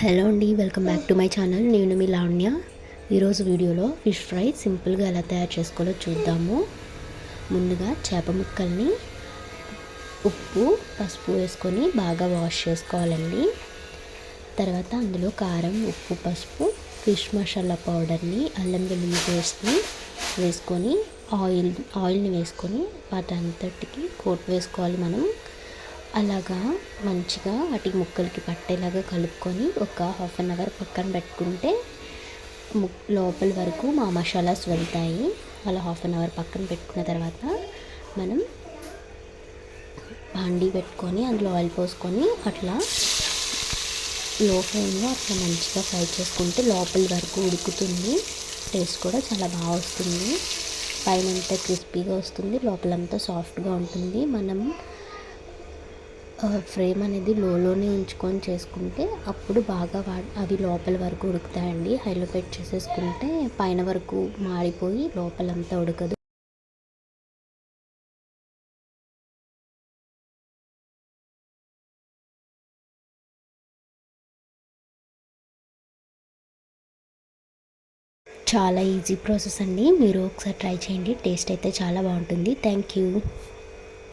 Hello అండి welcome back to my channel. నేను మీ లావణ్య. ఈరోజు వీడియోలో ఫిష్ ఫ్రై సింపుల్గా ఎలా తయారు చేసుకోవాలో చూద్దాము. ముందుగా చేప ముక్కల్ని ఉప్పు పసుపు వేసుకొని బాగా వాష్ చేసుకోవాలండి. తర్వాత అందులో కారం ఉప్పు పసుపు ఫిష్ మసాలా పౌడర్ని అల్లం వెల్లుల్లి పేస్ట్ని వేసుకొని ఆయిల్ ఆయిల్ని వేసుకొని వాటంతటికి కోట్ వేసుకోవాలి మనం. అలాగా మంచిగా వాటి ముక్కలకి పట్టేలాగా కలుపుకొని ఒక హాఫ్ అన్ అవర్ పక్కన పెట్టుకుంటే ము లోపల వరకు మా మసాలాస్ వెళ్తాయి. అలా హాఫ్ అన్ అవర్ పక్కన పెట్టుకున్న తర్వాత మనం పాండి పెట్టుకొని అందులో ఆయిల్ పోసుకొని అట్లా లో ఫ్లేమ్లో అట్లా మంచిగా ఫ్రై చేసుకుంటే లోపల వరకు ఉడుకుతుంది. టేస్ట్ కూడా చాలా బాగా వస్తుంది. పైన అంతా క్రిస్పీగా వస్తుంది. లోపలంతా సాఫ్ట్గా ఉంటుంది. మనం ఫ్రేమ్ అనేది లోలోనే ఉంచుకొని చేసుకుంటే అప్పుడు బాగా వా అవి లోపల వరకు ఉడుకుతాయండి. హైలో పెట్టి చేసేసుకుంటే పైన వరకు మాడిపోయి లోపలంతా ఉడకదు. చాలా ఈజీ ప్రాసెస్ అండి. మీరు ఒకసారి ట్రై చేయండి. టేస్ట్ అయితే చాలా బాగుంటుంది. Thank you.